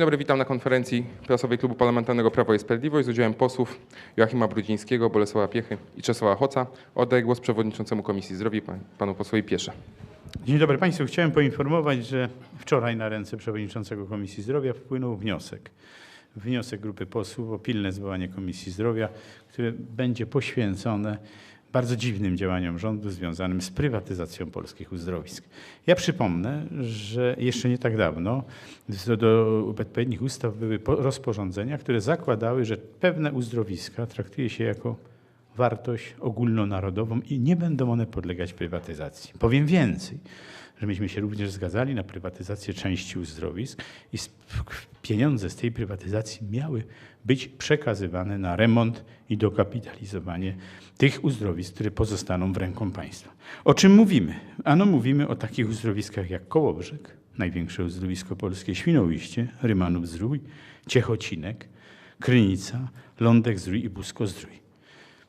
Dzień dobry, witam na konferencji prasowej Klubu Parlamentarnego Prawo i Sprawiedliwość z udziałem posłów Joachima Brudzińskiego, Bolesława Piechy i Czesława Hoca. Oddaję głos przewodniczącemu Komisji Zdrowia, pan- panu posłowi Piesze. Dzień dobry Państwu. Chciałem poinformować, że wczoraj na ręce przewodniczącego Komisji Zdrowia wpłynął wniosek. Wniosek grupy posłów o pilne zwołanie Komisji Zdrowia, które będzie poświęcone bardzo dziwnym działaniom rządu związanym z prywatyzacją polskich uzdrowisk. Ja przypomnę, że jeszcze nie tak dawno do, do odpowiednich ustaw były po- rozporządzenia, które zakładały, że pewne uzdrowiska traktuje się jako wartość ogólnonarodową i nie będą one podlegać prywatyzacji. Powiem więcej, że myśmy się również zgadzali na prywatyzację części uzdrowisk i pieniądze z tej prywatyzacji miały być przekazywane na remont i dokapitalizowanie tych uzdrowisk, które pozostaną w ręką państwa. O czym mówimy? Ano mówimy o takich uzdrowiskach jak Kołobrzeg, największe uzdrowisko polskie, Świnoujście, Rymanów-Zdrój, Ciechocinek, Krynica, Lądek-Zdrój i Busko-Zdrój.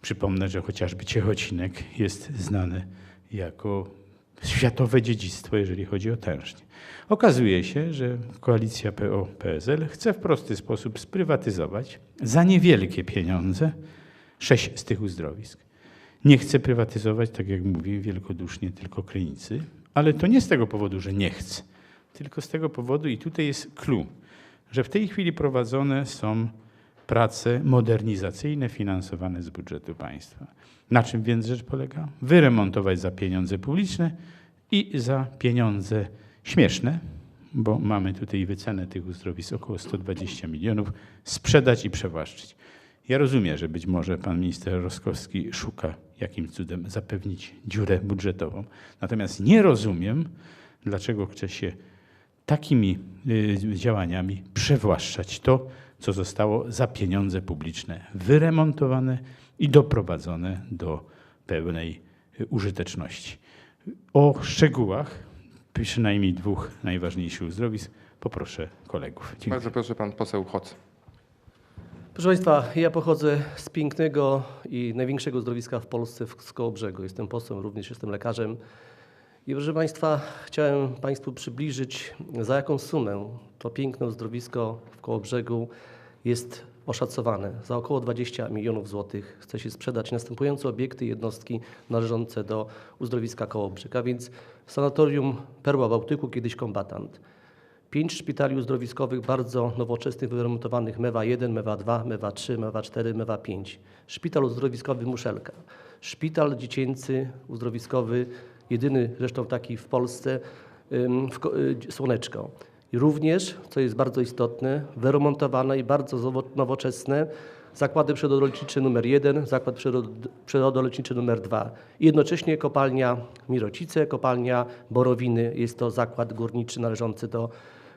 Przypomnę, że chociażby Ciechocinek jest znany jako światowe dziedzictwo, jeżeli chodzi o tężnie. Okazuje się, że koalicja PO-PSL chce w prosty sposób sprywatyzować za niewielkie pieniądze sześć z tych uzdrowisk. Nie chce prywatyzować, tak jak mówię, wielkodusznie tylko Krynicy, ale to nie z tego powodu, że nie chce, tylko z tego powodu, i tutaj jest clue, że w tej chwili prowadzone są prace modernizacyjne finansowane z budżetu państwa. Na czym więc rzecz polega? Wyremontować za pieniądze publiczne i za pieniądze śmieszne, bo mamy tutaj wycenę tych uzdrowisk około 120 milionów, sprzedać i przewłaszczyć. Ja rozumiem, że być może pan minister Roskowski szuka jakim cudem zapewnić dziurę budżetową. Natomiast nie rozumiem, dlaczego chce się takimi y, działaniami przewłaszczać to, co zostało za pieniądze publiczne wyremontowane i doprowadzone do pełnej użyteczności. O szczegółach przynajmniej dwóch najważniejszych uzdrowisk poproszę kolegów. Dziękuję. Bardzo proszę, pan poseł Hoc. Proszę Państwa, ja pochodzę z pięknego i największego uzdrowiska w Polsce, w Kołobrzegu. Jestem posłem, również jestem lekarzem. I proszę Państwa, chciałem Państwu przybliżyć, za jaką sumę to piękne uzdrowisko w Kołobrzegu jest oszacowane. Za około 20 milionów złotych chce się sprzedać następujące obiekty i jednostki należące do uzdrowiska Kołobrzeg, a więc sanatorium Perła Bałtyku, kiedyś kombatant. Pięć szpitali uzdrowiskowych bardzo nowoczesnych, wyremontowanych MEWA 1, MEWA 2, MEWA 3, MEWA 4, MEWA 5. Szpital uzdrowiskowy Muszelka. Szpital dziecięcy uzdrowiskowy, jedyny zresztą taki w Polsce, y, Słoneczko. I również, co jest bardzo istotne, wyremontowane i bardzo nowoczesne zakłady przyrodolecznicze numer 1, zakład przyrod- przyrodoleczniczy numer 2. I jednocześnie kopalnia Mirocice, kopalnia Borowiny, jest to zakład górniczy należący do,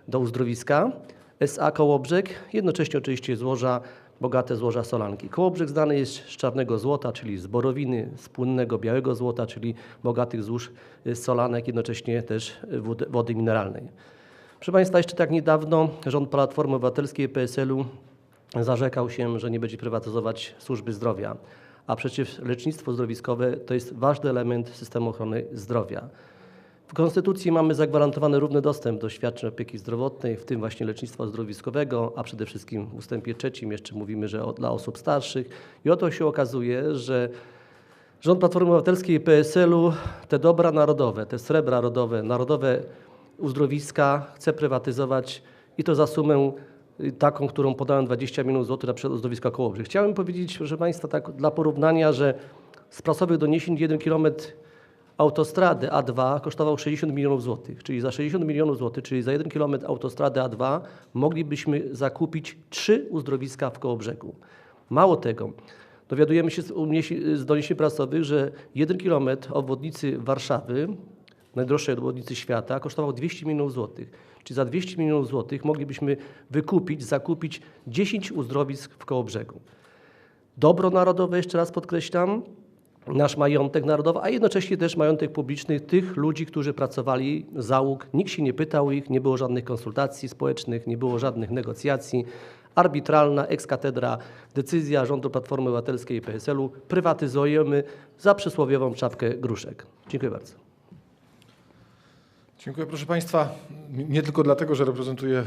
do uzdrowiska. SA Kołobrzeg, jednocześnie oczywiście złoża, bogate złoża solanki. Kołobrzeg znany jest z czarnego złota, czyli z borowiny, z płynnego białego złota, czyli bogatych złóż y, solanek, jednocześnie też wody, mineralnej. Proszę Państwa, jeszcze tak niedawno rząd Platformy Obywatelskiej PSL-u zarzekał się, że nie będzie prywatyzować służby zdrowia, a przecież lecznictwo zdrowiskowe to jest ważny element systemu ochrony zdrowia. W Konstytucji mamy zagwarantowany równy dostęp do świadczeń opieki zdrowotnej, w tym właśnie lecznictwa zdrowiskowego, a przede wszystkim w ustępie trzecim jeszcze mówimy, że dla osób starszych. I oto się okazuje, że Rząd Platformy Obywatelskiej i PSL-u te dobra narodowe, te srebra rodowe, narodowe uzdrowiska chce prywatyzować i to za sumę y, taką, którą podałem 20 milionów złotych na przykład uzdrowiska Kołobrzeg. Chciałem powiedzieć, proszę Państwa, tak dla porównania, że z prasowych doniesień 1 km autostrady A2 kosztował 60 milionów złotych, czyli za 60 milionów złotych, czyli za 1 km autostrady A2 moglibyśmy zakupić trzy uzdrowiska w Kołobrzegu. Mało tego, dowiadujemy się z, doniesień prasowych, że 1 km obwodnicy Warszawy, najdroższej obwodnicy świata, kosztował 200 milionów złotych. Czyli za 200 milionów złotych moglibyśmy wykupić, zakupić 10 uzdrowisk w Kołobrzegu dobro narodowe, jeszcze raz podkreślam, nasz majątek narodowy, a jednocześnie też majątek publiczny tych ludzi, którzy pracowali, załóg. Nikt się nie pytał ich, nie było żadnych konsultacji społecznych, nie było żadnych negocjacji. Arbitralna, ex cathedra decyzja rządu Platformy Obywatelskiej i PSL-u. Prywatyzujemy za przysłowiową czapkę gruszek. Dziękuję bardzo. Dziękuję proszę Państwa. Nie tylko dlatego, że reprezentuję e,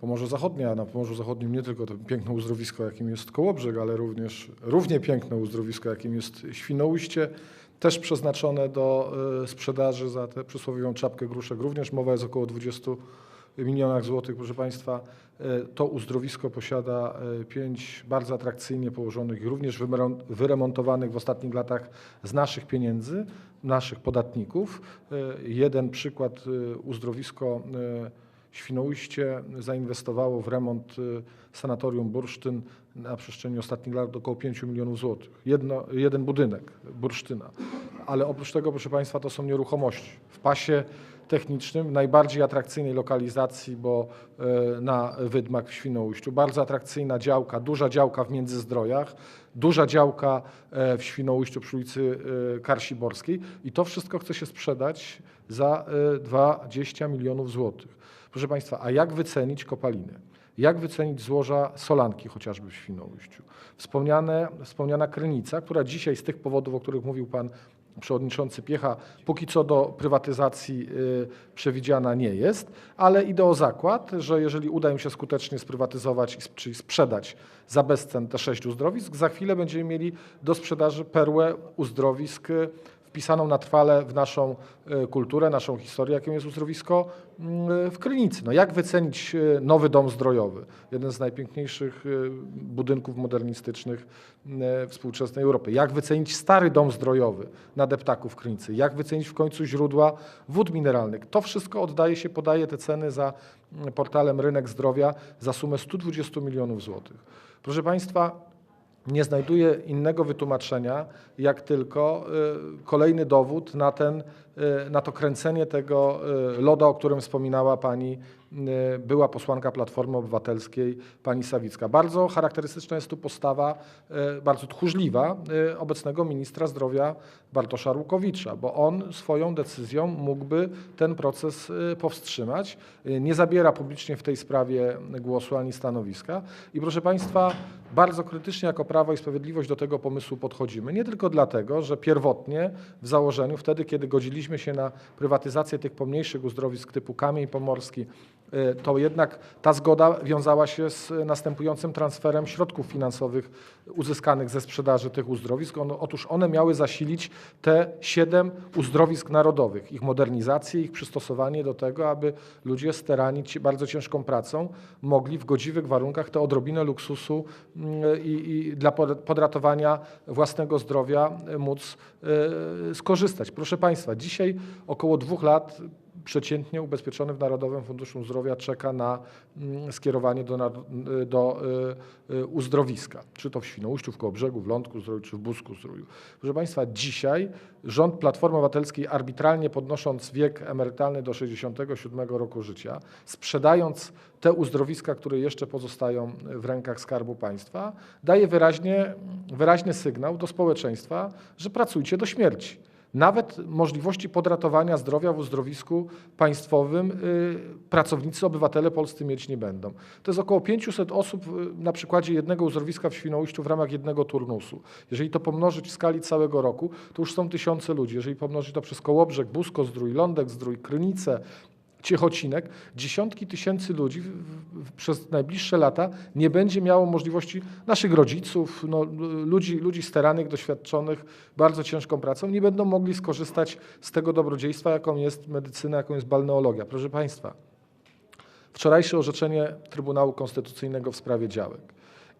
Pomorze Zachodnie, a na Pomorzu Zachodnim nie tylko to piękne uzdrowisko, jakim jest Kołobrzeg, ale również równie piękne uzdrowisko, jakim jest Świnoujście, też przeznaczone do e, sprzedaży za tę przysłowiową czapkę gruszek. Również mowa jest około 20 milionach złotych. Proszę Państwa, e, to uzdrowisko posiada e, pięć bardzo atrakcyjnie położonych również wyremontowanych w ostatnich latach z naszych pieniędzy, naszych podatników. Jeden przykład, uzdrowisko Świnoujście zainwestowało w remont y, sanatorium Bursztyn na przestrzeni ostatnich lat około 5 milionów złotych. Jeden budynek Bursztyna. Ale oprócz tego, proszę Państwa, to są nieruchomości. W pasie technicznym, najbardziej atrakcyjnej lokalizacji, bo y, na Wydmach w Świnoujściu. Bardzo atrakcyjna działka, duża działka w Międzyzdrojach, duża działka e, w Świnoujściu przy ulicy e, Karsiborskiej i to wszystko chce się sprzedać za e, 20 milionów złotych. Proszę Państwa, a jak wycenić kopaliny? Jak wycenić złoża solanki chociażby w Świnoujściu? Wspomniane, wspomniana Krynica, która dzisiaj z tych powodów, o których mówił Pan przewodniczący Piecha, póki co do prywatyzacji y, przewidziana nie jest, ale idę o zakład, że jeżeli uda im się skutecznie sprywatyzować, czyli sprzedać za bezcen te sześć uzdrowisk, za chwilę będziemy mieli do sprzedaży perłę uzdrowisk wpisaną na trwale w naszą e, kulturę, naszą historię, jakim jest uzdrowisko mm, w Krynicy. No jak wycenić e, nowy dom zdrojowy? Jeden z najpiękniejszych e, budynków modernistycznych e, współczesnej Europy. Jak wycenić stary dom zdrojowy na deptaku w Krynicy? Jak wycenić w końcu źródła wód mineralnych? To wszystko oddaje się, podaje te ceny za mm, portalem Rynek Zdrowia za sumę 120 milionów złotych. Proszę Państwa, nie znajduję innego wytłumaczenia, jak tylko y, kolejny dowód na, ten, y, na to kręcenie tego y, loda, o którym wspominała pani była posłanka Platformy Obywatelskiej, pani Sawicka. Bardzo charakterystyczna jest tu postawa, y, bardzo tchórzliwa y, obecnego ministra zdrowia Bartosza Rukowicza, bo on swoją decyzją mógłby ten proces powstrzymać. Nie zabiera publicznie w tej sprawie głosu ani stanowiska. I proszę Państwa, bardzo krytycznie jako Prawo i Sprawiedliwość do tego pomysłu podchodzimy. Nie tylko dlatego, że pierwotnie w założeniu, wtedy kiedy godziliśmy się na prywatyzację tych pomniejszych uzdrowisk typu Kamień Pomorski, to jednak ta zgoda wiązała się z następującym transferem środków finansowych uzyskanych ze sprzedaży tych uzdrowisk. Otóż one miały zasilić te siedem uzdrowisk narodowych, ich modernizację, ich przystosowanie do tego, aby ludzie sterani bardzo ciężką pracą mogli w godziwych warunkach tę odrobinę luksusu mm, i, i dla pod- podratowania własnego zdrowia y, móc y, skorzystać. Proszę Państwa, dzisiaj około dwóch lat przeciętnie ubezpieczony w Narodowym Funduszu Zdrowia czeka na mm, skierowanie do, y, do y, y, uzdrowiska, czy to w Świnoujściu, w Kołobrzegu, w Lądku Zdroju, czy w Busku Zdroju. Proszę Państwa, dzisiaj rząd Platformy Obywatelskiej arbitralnie podnosząc wiek emerytalny do 67 roku życia, sprzedając te uzdrowiska, które jeszcze pozostają w rękach Skarbu Państwa, daje wyraźnie, wyraźny sygnał do społeczeństwa, że pracujcie do śmierci. Nawet możliwości podratowania zdrowia w uzdrowisku państwowym y, pracownicy, obywatele polscy mieć nie będą. To jest około 500 osób y, na przykładzie jednego uzdrowiska w Świnoujściu w ramach jednego turnusu. Jeżeli to pomnożyć w skali całego roku, to już są tysiące ludzi. Jeżeli pomnożyć to przez Kołobrzeg, Busko Zdrój, Lądek Zdrój, Krynicę, Ciechocinek, dziesiątki tysięcy ludzi w, w, przez najbliższe lata nie będzie miało możliwości naszych rodziców, no, ludzi, ludzi staranych, doświadczonych bardzo ciężką pracą, nie będą mogli skorzystać z tego dobrodziejstwa, jaką jest medycyna, jaką jest balneologia. Proszę Państwa, wczorajsze orzeczenie Trybunału Konstytucyjnego w sprawie działek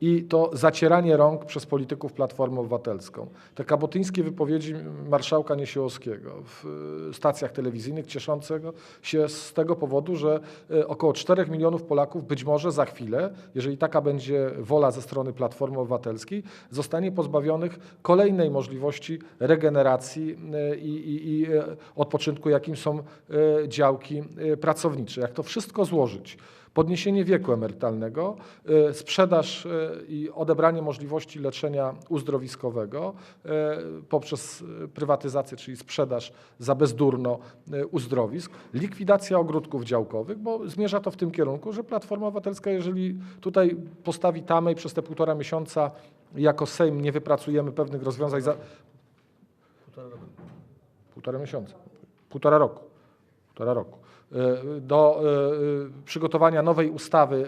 i to zacieranie rąk przez polityków Platformy Obywatelską. Te kabotyńskie wypowiedzi marszałka Niesiłowskiego w y, stacjach telewizyjnych cieszącego się z tego powodu, że y, około 4 milionów Polaków być może za chwilę, jeżeli taka będzie wola ze strony Platformy Obywatelskiej, zostanie pozbawionych kolejnej możliwości regeneracji y, i, i, i odpoczynku, jakim są działki pracownicze. Jak to wszystko złożyć? Podniesienie wieku emerytalnego, y, sprzedaż y, i odebranie możliwości leczenia uzdrowiskowego y, poprzez prywatyzację, czyli sprzedaż za bezdurno uzdrowisk, likwidacja ogródków działkowych, bo zmierza to w tym kierunku, że Platforma Obywatelska, jeżeli tutaj postawi tamę i przez te półtora miesiąca jako Sejm nie wypracujemy pewnych rozwiązań za półtora miesiąca, półtora roku, półtora roku. e, do e, przygotowania nowej ustawy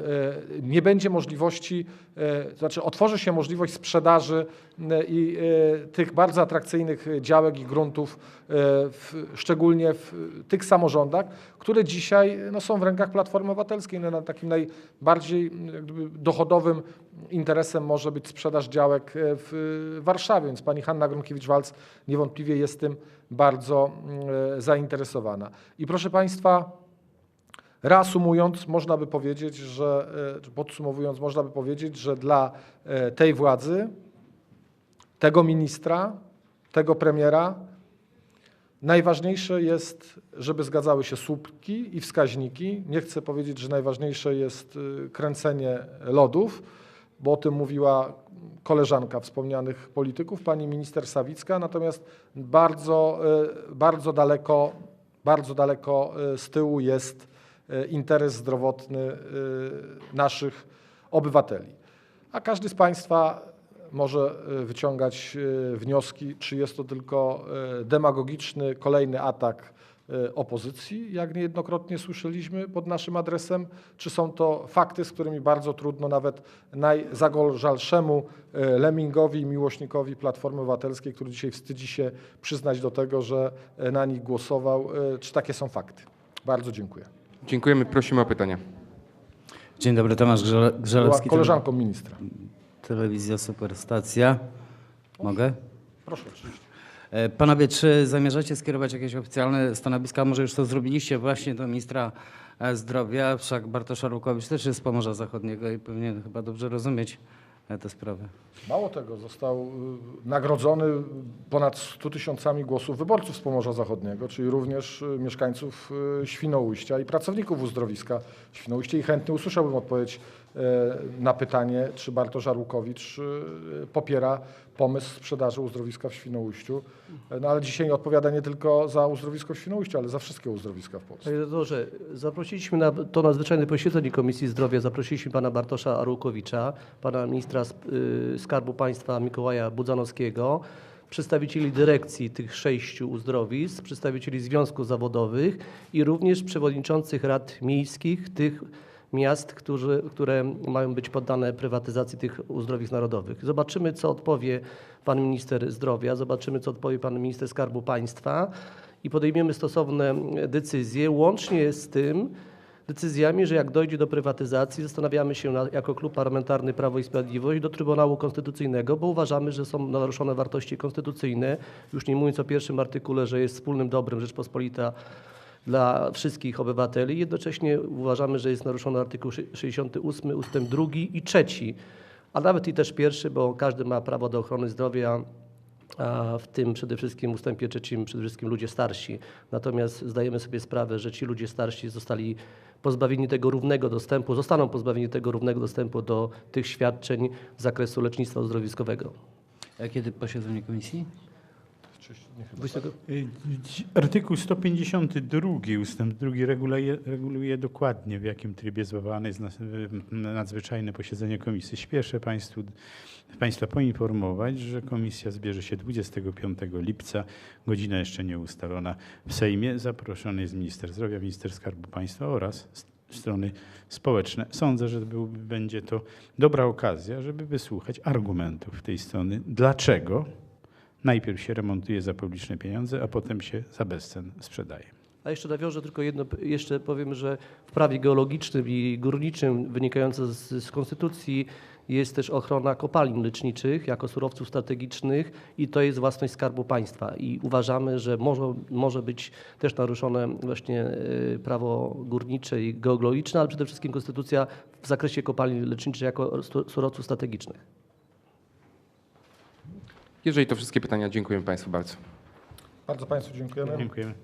e, nie będzie możliwości, e, to znaczy otworzy się możliwość sprzedaży e, i e, tych bardzo atrakcyjnych działek i gruntów, e, w, szczególnie w tych samorządach, które dzisiaj no, są w rękach Platformy Obywatelskiej. No, takim najbardziej m, jak gdyby, dochodowym interesem może być sprzedaż działek e, w Warszawie, więc pani Hanna Gronkiewicz-Walc niewątpliwie jest tym bardzo zainteresowana. I proszę Państwa, reasumując, można by powiedzieć, że, e, podsumowując, można by powiedzieć, że dla e, tej władzy, tego ministra, tego premiera najważniejsze jest, żeby zgadzały się słupki i wskaźniki. Nie chcę powiedzieć, że najważniejsze jest y, kręcenie lodów, bo o tym mówiła koleżanka wspomnianych polityków, pani minister Sawicka, natomiast bardzo, bardzo daleko, bardzo daleko y, z tyłu jest y, interes zdrowotny y, naszych obywateli. A każdy z Państwa może wyciągać wnioski, czy jest to tylko demagogiczny kolejny atak opozycji, jak niejednokrotnie słyszeliśmy pod naszym adresem, czy są to fakty, z którymi bardzo trudno nawet najzagorzalszemu y, lemingowi i miłośnikowi Platformy Obywatelskiej, który dzisiaj wstydzi się przyznać do tego, że y, na nich głosował, czy takie są fakty. Bardzo dziękuję. Dziękujemy. Prosimy o pytania. Dzień dobry, Tomasz Grze- Była Grzelewski, koleżanką ministra. telewizja Superstacja. Mogę? Proszę oczywiście. E, Panowie, czy zamierzacie skierować jakieś oficjalne stanowiska? Może już to zrobiliście właśnie do ministra e, zdrowia, wszak Bartosz Arłukowicz też jest z Pomorza Zachodniego i powinien chyba dobrze rozumieć e, te sprawy. Mało tego, został nagrodzony ponad 100 tysiącami głosów wyborców z Pomorza Zachodniego, czyli również mieszkańców Świnoujścia i pracowników uzdrowiska Świnoujście i chętnie usłyszałbym odpowiedź na pytanie, czy Bartosz Arłukowicz y, popiera pomysł sprzedaży uzdrowiska w Świnoujściu. E, No ale dzisiaj odpowiada nie tylko za uzdrowisko w Świnoujściu, ale za wszystkie uzdrowiska w Polsce. Panie redaktorze, zaprosiliśmy na to nadzwyczajne posiedzenie Komisji Zdrowia, zaprosiliśmy pana Bartosza Arłukowicza, pana ministra y, Skarbu Państwa Mikołaja Budzanowskiego, przedstawicieli dyrekcji tych sześciu uzdrowisk, przedstawicieli związków zawodowych i również przewodniczących rad miejskich tych miast, którzy, które mają być poddane prywatyzacji tych uzdrowisk narodowych. Zobaczymy, co odpowie pan minister zdrowia, zobaczymy, co odpowie pan minister Skarbu Państwa i podejmiemy stosowne decyzje, łącznie z tym decyzjami, że jak dojdzie do prywatyzacji, zastanawiamy się na, jako Klub Parlamentarny Prawo i Sprawiedliwość do Trybunału Konstytucyjnego, bo uważamy, że są naruszone wartości konstytucyjne, już nie mówiąc o pierwszym artykule, że jest wspólnym dobrem Rzeczpospolita dla wszystkich obywateli. Jednocześnie uważamy, że jest naruszony artykuł 68 ustęp 2 i 3, a nawet i też pierwszy, bo każdy ma prawo do ochrony zdrowia, a w tym przede wszystkim ustępie trzecim przede wszystkim ludzie starsi. Natomiast zdajemy sobie sprawę, że ci ludzie starsi zostali pozbawieni tego równego dostępu, zostaną pozbawieni tego równego dostępu do tych świadczeń z zakresu lecznictwa uzdrowiskowego. A kiedy posiedzenie komisji? Dwudziestego- Y, Artykuł 152 ustęp 2 reguluje, reguluje dokładnie w jakim trybie zwołane jest nadzwyczajne posiedzenie komisji. Śpieszę Państwu, Państwa poinformować, że komisja zbierze się 25 lipca, godzina jeszcze nie ustalona w Sejmie. Zaproszony jest minister zdrowia, minister skarbu państwa oraz strony społeczne. Sądzę, że był, będzie to dobra okazja, żeby wysłuchać argumentów tej strony. Dlaczego Najpierw się remontuje za publiczne pieniądze, a potem się za bezcen sprzedaje. A jeszcze nawiążę tylko jedno, jeszcze powiem, że w prawie geologicznym i górniczym wynikające z, z konstytucji jest też ochrona kopalin leczniczych jako surowców strategicznych i to jest własność Skarbu Państwa. I uważamy, że może, może być też naruszone właśnie e, prawo górnicze i geologiczne, ale przede wszystkim konstytucja w zakresie kopalin leczniczych jako surowców strategicznych. Jeżeli to wszystkie pytania, dziękujemy Państwu bardzo. Bardzo Państwu dziękujemy. Dziękujemy.